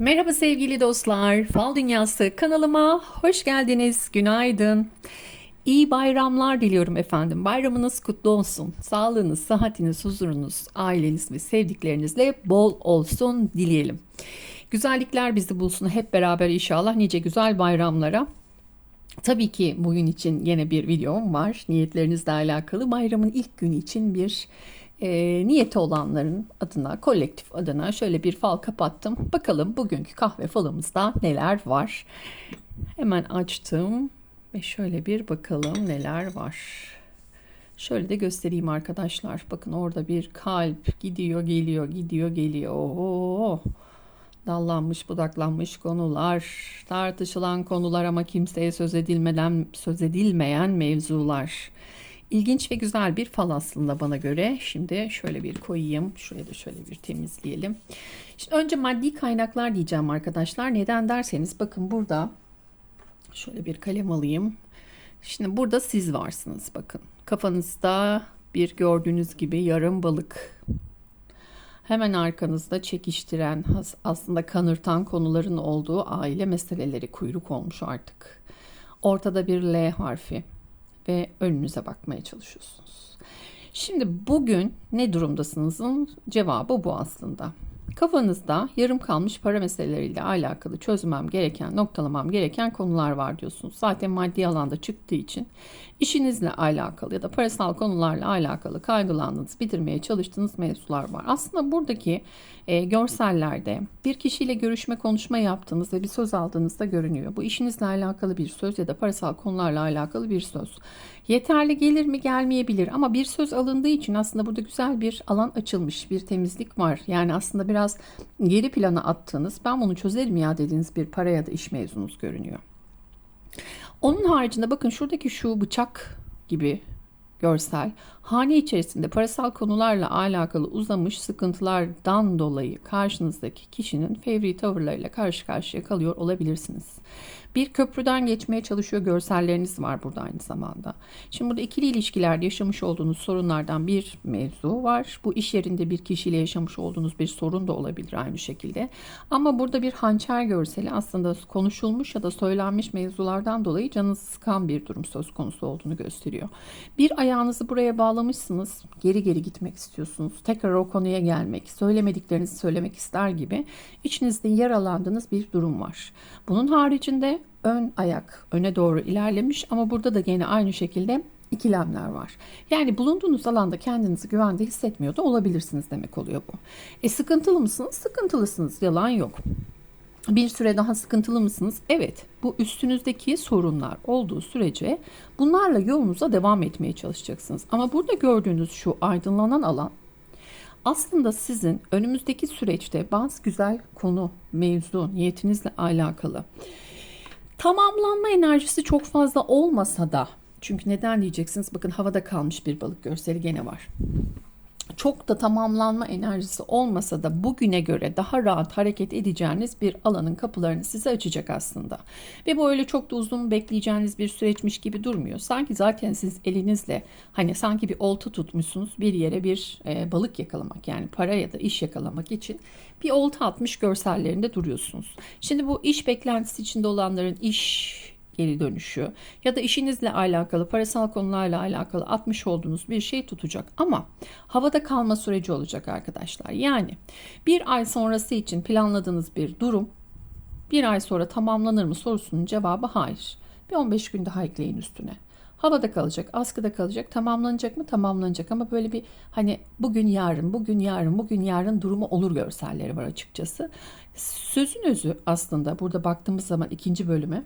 Merhaba sevgili dostlar. Fal Dünyası kanalıma hoş geldiniz. Günaydın. İyi bayramlar diliyorum efendim. Bayramınız kutlu olsun. Sağlığınız, sıhhatiniz, huzurunuz, aileniz ve sevdiklerinizle bol olsun dileyelim. Güzellikler bizi bulsun hep beraber inşallah nice güzel bayramlara. Tabii ki bugün için yine bir videom var. Niyetlerinizle alakalı bayramın ilk günü için bir e, niyeti olanların adına, kolektif adına şöyle bir fal kapattım. Bakalım bugünkü kahve falımızda neler var. Hemen açtım ve şöyle bir bakalım neler var. Şöyle de göstereyim arkadaşlar. Bakın orada bir kalp gidiyor, geliyor, gidiyor, geliyor. Oo. Dallanmış, budaklanmış konular, tartışılan konular ama kimseye söz edilmeden söz edilmeyen mevzular. İlginç ve güzel bir fal aslında bana göre. Şimdi şöyle bir koyayım. Şuraya da şöyle bir temizleyelim. Şimdi önce maddi kaynaklar diyeceğim arkadaşlar. Neden derseniz bakın burada şöyle bir kalem alayım. Şimdi burada siz varsınız bakın. Kafanızda bir gördüğünüz gibi yarım balık. Hemen arkanızda çekiştiren, aslında kanırtan konuların olduğu aile meseleleri kuyruk olmuş artık. Ortada bir L harfi ve önünüze bakmaya çalışıyorsunuz. Şimdi bugün ne durumdasınızın cevabı bu aslında. Kafanızda yarım kalmış para meseleleriyle alakalı çözmem gereken, noktalamam gereken konular var diyorsunuz. Zaten maddi alanda çıktığı için işinizle alakalı ya da parasal konularla alakalı kaygılandığınız, bitirmeye çalıştığınız mevzular var. Aslında buradaki e, görsellerde bir kişiyle görüşme, konuşma yaptığınız ve bir söz aldığınızda görünüyor. Bu işinizle alakalı bir söz ya da parasal konularla alakalı bir söz. Yeterli gelir mi gelmeyebilir ama bir söz alındığı için aslında burada güzel bir alan açılmış, bir temizlik var. Yani aslında biraz geri plana attığınız, ben bunu çözerim ya dediğiniz bir para ya da iş mevzunuz görünüyor. Onun haricinde bakın şuradaki şu bıçak gibi görsel hane içerisinde parasal konularla alakalı uzamış sıkıntılardan dolayı karşınızdaki kişinin fevri tavırlarıyla karşı karşıya kalıyor olabilirsiniz. Bir köprüden geçmeye çalışıyor görselleriniz var burada aynı zamanda. Şimdi burada ikili ilişkilerde yaşamış olduğunuz sorunlardan bir mevzu var. Bu iş yerinde bir kişiyle yaşamış olduğunuz bir sorun da olabilir aynı şekilde. Ama burada bir hançer görseli aslında konuşulmuş ya da söylenmiş mevzulardan dolayı canınızı sıkan bir durum söz konusu olduğunu gösteriyor. Bir ayağınızı buraya bağlamışsınız. Geri geri gitmek istiyorsunuz. Tekrar o konuya gelmek, söylemediklerinizi söylemek ister gibi içinizde yaralandığınız bir durum var. Bunun haricinde ön ayak öne doğru ilerlemiş ama burada da yine aynı şekilde ikilemler var. Yani bulunduğunuz alanda kendinizi güvende hissetmiyor da olabilirsiniz demek oluyor bu. E sıkıntılı mısınız? Sıkıntılısınız. Yalan yok. Bir süre daha sıkıntılı mısınız? Evet. Bu üstünüzdeki sorunlar olduğu sürece bunlarla yolunuza devam etmeye çalışacaksınız. Ama burada gördüğünüz şu aydınlanan alan aslında sizin önümüzdeki süreçte bazı güzel konu, mevzu, niyetinizle alakalı tamamlanma enerjisi çok fazla olmasa da çünkü neden diyeceksiniz? Bakın havada kalmış bir balık görseli gene var çok da tamamlanma enerjisi olmasa da bugüne göre daha rahat hareket edeceğiniz bir alanın kapılarını size açacak aslında. Ve bu öyle çok da uzun bekleyeceğiniz bir süreçmiş gibi durmuyor. Sanki zaten siz elinizle hani sanki bir olta tutmuşsunuz bir yere bir e, balık yakalamak yani para ya da iş yakalamak için bir olta atmış görsellerinde duruyorsunuz. Şimdi bu iş beklentisi içinde olanların iş geri dönüşü ya da işinizle alakalı, parasal konularla alakalı atmış olduğunuz bir şey tutacak ama havada kalma süreci olacak arkadaşlar. Yani bir ay sonrası için planladığınız bir durum bir ay sonra tamamlanır mı sorusunun cevabı hayır. Bir 15 gün daha ekleyin üstüne. Havada kalacak, askıda kalacak, tamamlanacak mı? Tamamlanacak ama böyle bir hani bugün yarın, bugün yarın, bugün yarın durumu olur görselleri var açıkçası. Sözün özü aslında burada baktığımız zaman ikinci bölüme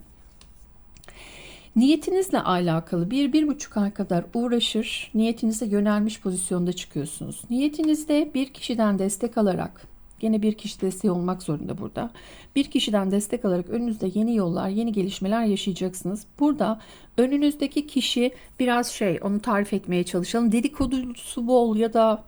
Niyetinizle alakalı bir, bir buçuk ay kadar uğraşır, niyetinize yönelmiş pozisyonda çıkıyorsunuz. Niyetinizde bir kişiden destek alarak, gene bir kişi desteği olmak zorunda burada. Bir kişiden destek alarak önünüzde yeni yollar, yeni gelişmeler yaşayacaksınız. Burada önünüzdeki kişi biraz şey, onu tarif etmeye çalışalım. Dedikodusu bol ya da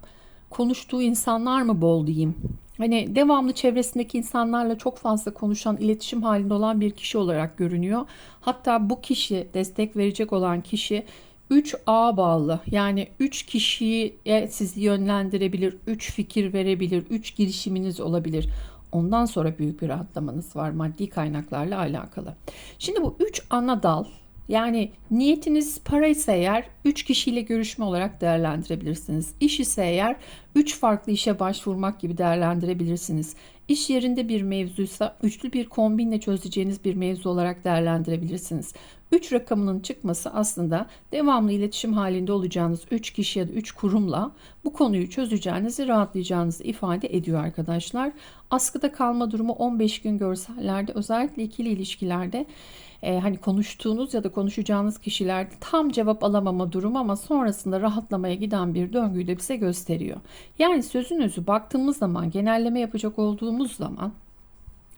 konuştuğu insanlar mı bol diyeyim. Hani devamlı çevresindeki insanlarla çok fazla konuşan, iletişim halinde olan bir kişi olarak görünüyor. Hatta bu kişi, destek verecek olan kişi 3A bağlı. Yani 3 kişiyi sizi yönlendirebilir, 3 fikir verebilir, 3 girişiminiz olabilir. Ondan sonra büyük bir rahatlamanız var maddi kaynaklarla alakalı. Şimdi bu üç ana dal yani niyetiniz para ise eğer 3 kişiyle görüşme olarak değerlendirebilirsiniz. İş ise eğer 3 farklı işe başvurmak gibi değerlendirebilirsiniz. İş yerinde bir mevzuysa üçlü bir kombinle çözeceğiniz bir mevzu olarak değerlendirebilirsiniz. 3 rakamının çıkması aslında devamlı iletişim halinde olacağınız 3 kişi ya da 3 kurumla bu konuyu çözeceğinizi, rahatlayacağınızı ifade ediyor arkadaşlar. Askıda kalma durumu 15 gün görsellerde özellikle ikili ilişkilerde e, hani konuştuğunuz ya da konuşacağınız kişilerde tam cevap alamama durumu ama sonrasında rahatlamaya giden bir döngüyü de bize gösteriyor. Yani sözün özü baktığımız zaman genelleme yapacak olduğumuz zaman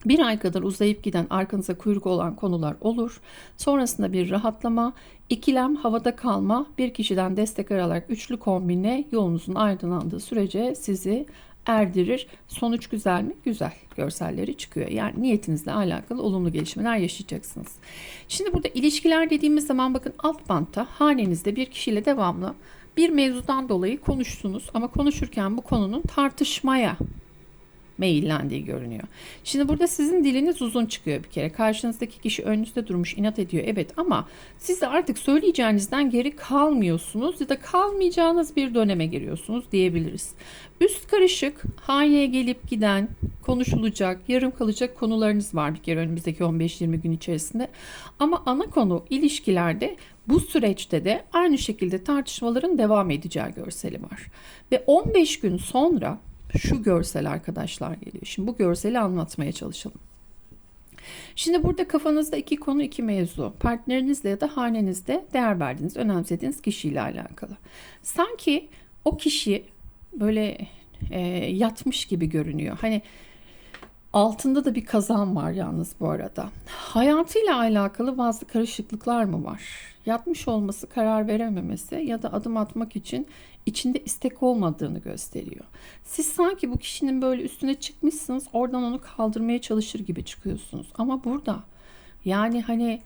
bir ay kadar uzayıp giden arkanıza kuyruk olan konular olur. Sonrasında bir rahatlama, ikilem, havada kalma, bir kişiden destek alarak üçlü kombine yolunuzun aydınlandığı sürece sizi erdirir. Sonuç güzel mi? Güzel. Görselleri çıkıyor. Yani niyetinizle alakalı olumlu gelişmeler yaşayacaksınız. Şimdi burada ilişkiler dediğimiz zaman bakın alt bantta hanenizde bir kişiyle devamlı bir mevzudan dolayı konuştunuz ama konuşurken bu konunun tartışmaya meyillendiği görünüyor. Şimdi burada sizin diliniz uzun çıkıyor bir kere. Karşınızdaki kişi önünüzde durmuş inat ediyor evet ama siz de artık söyleyeceğinizden geri kalmıyorsunuz ya da kalmayacağınız bir döneme giriyorsunuz diyebiliriz. Üst karışık, haneye gelip giden, konuşulacak, yarım kalacak konularınız var bir kere önümüzdeki 15-20 gün içerisinde. Ama ana konu ilişkilerde bu süreçte de aynı şekilde tartışmaların devam edeceği görseli var. Ve 15 gün sonra şu görsel arkadaşlar geliyor. Şimdi bu görseli anlatmaya çalışalım. Şimdi burada kafanızda iki konu iki mevzu. Partnerinizle ya da hanenizde değer verdiğiniz, önemsediğiniz kişiyle alakalı. Sanki o kişi böyle e, yatmış gibi görünüyor. Hani altında da bir kazan var yalnız bu arada. Hayatıyla alakalı bazı karışıklıklar mı var? Yatmış olması, karar verememesi ya da adım atmak için içinde istek olmadığını gösteriyor. Siz sanki bu kişinin böyle üstüne çıkmışsınız, oradan onu kaldırmaya çalışır gibi çıkıyorsunuz. Ama burada yani hani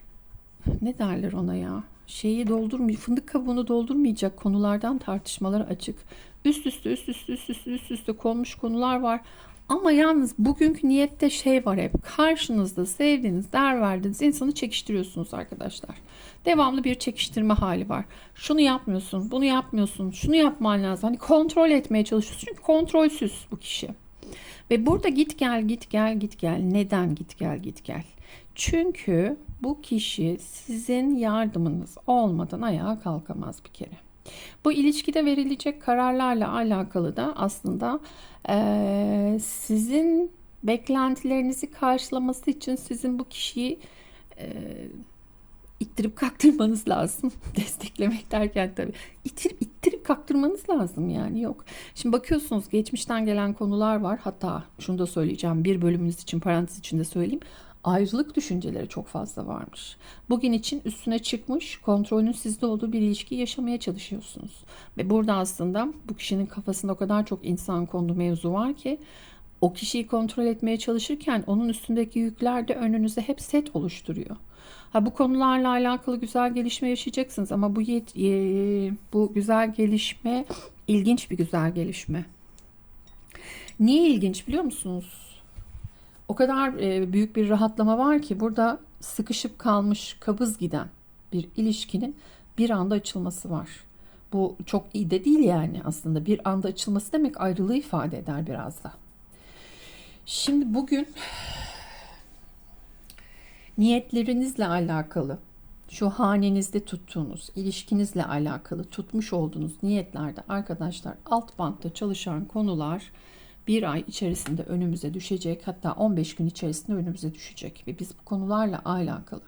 ne derler ona ya? Şeyi doldurmuyor, fındık kabuğunu doldurmayacak konulardan tartışmalar açık. Üst üste üst üste üst üste üst üste konmuş konular var. Ama yalnız bugünkü niyette şey var hep. Karşınızda sevdiğiniz, değer verdiğiniz insanı çekiştiriyorsunuz arkadaşlar. Devamlı bir çekiştirme hali var. Şunu yapmıyorsun, bunu yapmıyorsun, şunu yapman lazım. Hani kontrol etmeye çalışıyorsun. Çünkü kontrolsüz bu kişi. Ve burada git gel git gel git gel. Neden git gel git gel? Çünkü bu kişi sizin yardımınız olmadan ayağa kalkamaz bir kere. Bu ilişkide verilecek kararlarla alakalı da aslında e, sizin beklentilerinizi karşılaması için sizin bu kişiyi e, ittirip kaktırmanız lazım. Desteklemek derken tabii. İttirip, ittirip kaktırmanız lazım yani yok. Şimdi bakıyorsunuz geçmişten gelen konular var. Hatta şunu da söyleyeceğim bir bölümünüz için parantez içinde söyleyeyim ayrılık düşünceleri çok fazla varmış. Bugün için üstüne çıkmış, kontrolün sizde olduğu bir ilişki yaşamaya çalışıyorsunuz. Ve burada aslında bu kişinin kafasında o kadar çok insan kondu mevzu var ki o kişiyi kontrol etmeye çalışırken onun üstündeki yükler de önünüze hep set oluşturuyor. Ha bu konularla alakalı güzel gelişme yaşayacaksınız ama bu yet, e, bu güzel gelişme ilginç bir güzel gelişme. Niye ilginç biliyor musunuz? O kadar e, büyük bir rahatlama var ki burada sıkışıp kalmış, kabız giden bir ilişkinin bir anda açılması var. Bu çok iyi de değil yani aslında. Bir anda açılması demek ayrılığı ifade eder biraz da. Şimdi bugün niyetlerinizle alakalı, şu hanenizde tuttuğunuz, ilişkinizle alakalı tutmuş olduğunuz niyetlerde arkadaşlar alt bantta çalışan konular bir ay içerisinde önümüze düşecek hatta 15 gün içerisinde önümüze düşecek ve biz bu konularla alakalı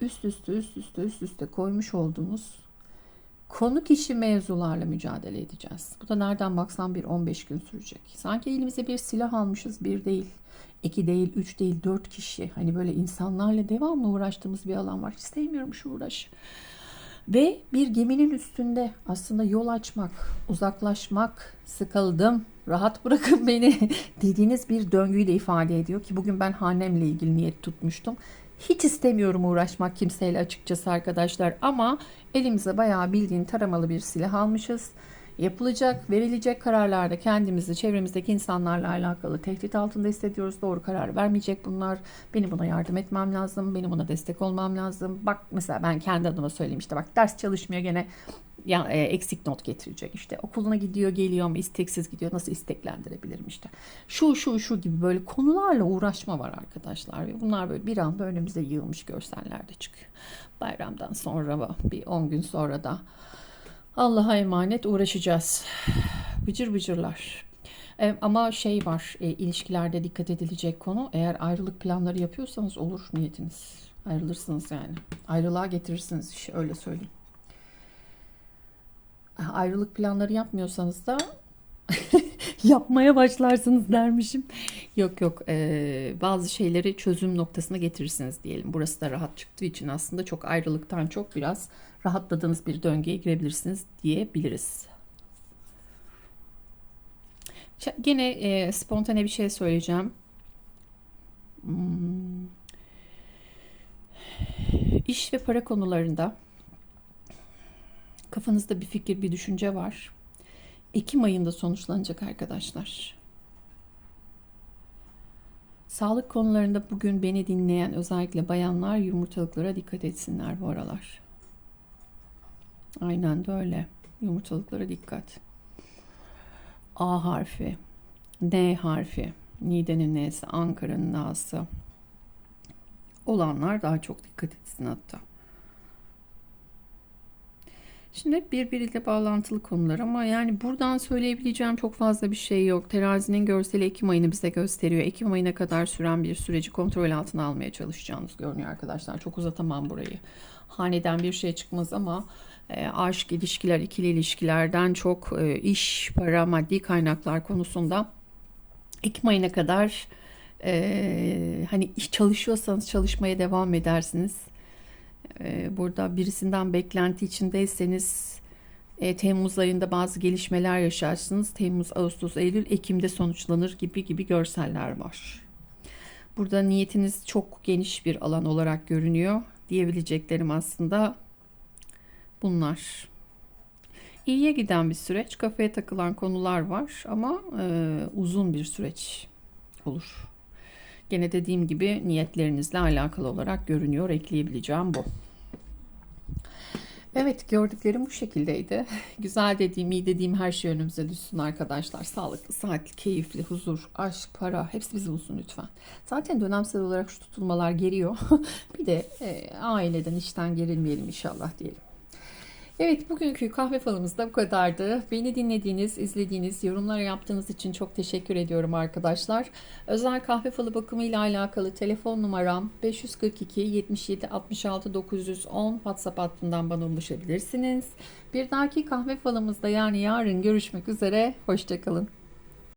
üst üste üst üste üst üste koymuş olduğumuz konu kişi mevzularla mücadele edeceğiz. Bu da nereden baksan bir 15 gün sürecek. Sanki elimize bir silah almışız bir değil, iki değil, üç değil, dört kişi. Hani böyle insanlarla devamlı uğraştığımız bir alan var. Hiç sevmiyorum şu uğraş. Ve bir geminin üstünde aslında yol açmak, uzaklaşmak, sıkıldım, rahat bırakın beni dediğiniz bir döngüyü de ifade ediyor ki bugün ben hanemle ilgili niyet tutmuştum. Hiç istemiyorum uğraşmak kimseyle açıkçası arkadaşlar ama elimize bayağı bildiğin taramalı bir silah almışız. yapılacak, verilecek kararlarda kendimizi, çevremizdeki insanlarla alakalı tehdit altında hissediyoruz. Doğru karar vermeyecek bunlar. Benim buna yardım etmem lazım. Benim buna destek olmam lazım. Bak mesela ben kendi adıma söyleyeyim işte bak ders çalışmıyor gene ya e, eksik not getirecek. İşte okuluna gidiyor geliyor ama isteksiz gidiyor. Nasıl isteklendirebilirim işte? Şu şu şu gibi böyle konularla uğraşma var arkadaşlar. Ve bunlar böyle bir anda önümüze yığılmış görsellerde çıkıyor. Bayramdan sonra bir 10 gün sonra da Allah'a emanet uğraşacağız. Bıcır bıcırlar. E, ama şey var e, ilişkilerde dikkat edilecek konu eğer ayrılık planları yapıyorsanız olur niyetiniz. Ayrılırsınız yani. Ayrılığa getirirsiniz işi öyle söyleyeyim ayrılık planları yapmıyorsanız da yapmaya başlarsınız dermişim. Yok yok eee, bazı şeyleri çözüm noktasına getirirsiniz diyelim. Burası da rahat çıktığı için aslında çok ayrılıktan çok biraz rahatladığınız bir döngüye girebilirsiniz diyebiliriz. Gene eee, spontane bir şey söyleyeceğim. Hmm. İş ve para konularında kafanızda bir fikir, bir düşünce var. Ekim ayında sonuçlanacak arkadaşlar. Sağlık konularında bugün beni dinleyen özellikle bayanlar yumurtalıklara dikkat etsinler bu aralar. Aynen de öyle. Yumurtalıklara dikkat. A harfi, N harfi, Niğde'nin N'si, Ankara'nın N'si olanlar daha çok dikkat etsin hatta. Şimdi hep birbiriyle bağlantılı konular ama yani buradan söyleyebileceğim çok fazla bir şey yok. Terazinin görseli Ekim ayını bize gösteriyor. Ekim ayına kadar süren bir süreci kontrol altına almaya çalışacağınız görünüyor arkadaşlar. Çok uzatamam burayı. Haneden bir şey çıkmaz ama e, aşk ilişkiler, ikili ilişkilerden çok e, iş, para, maddi kaynaklar konusunda Ekim ayına kadar e, hani iş çalışıyorsanız çalışmaya devam edersiniz. E, burada birisinden beklenti içindeyseniz e, Temmuz ayında bazı gelişmeler yaşarsınız. Temmuz, Ağustos, Eylül, Ekim'de sonuçlanır gibi gibi görseller var. Burada niyetiniz çok geniş bir alan olarak görünüyor. Diyebileceklerim aslında bunlar. İyiye giden bir süreç, kafaya takılan konular var ama e, uzun bir süreç olur. Gene dediğim gibi niyetlerinizle alakalı olarak görünüyor. Ekleyebileceğim bu. Evet gördüklerim bu şekildeydi. Güzel dediğim, iyi dediğim her şey önümüze düşsün arkadaşlar. Sağlıklı, saatli, keyifli, huzur, aşk, para hepsi bizi bulsun lütfen. Zaten dönemsel olarak şu tutulmalar geliyor. bir de e, aileden, işten gerilmeyelim inşallah diyelim. Evet bugünkü kahve falımız da bu kadardı. Beni dinlediğiniz, izlediğiniz, yorumlar yaptığınız için çok teşekkür ediyorum arkadaşlar. Özel kahve falı bakımı ile alakalı telefon numaram 542 77 66 910 WhatsApp hattından bana ulaşabilirsiniz. Bir dahaki kahve falımızda yani yarın görüşmek üzere. Hoşçakalın.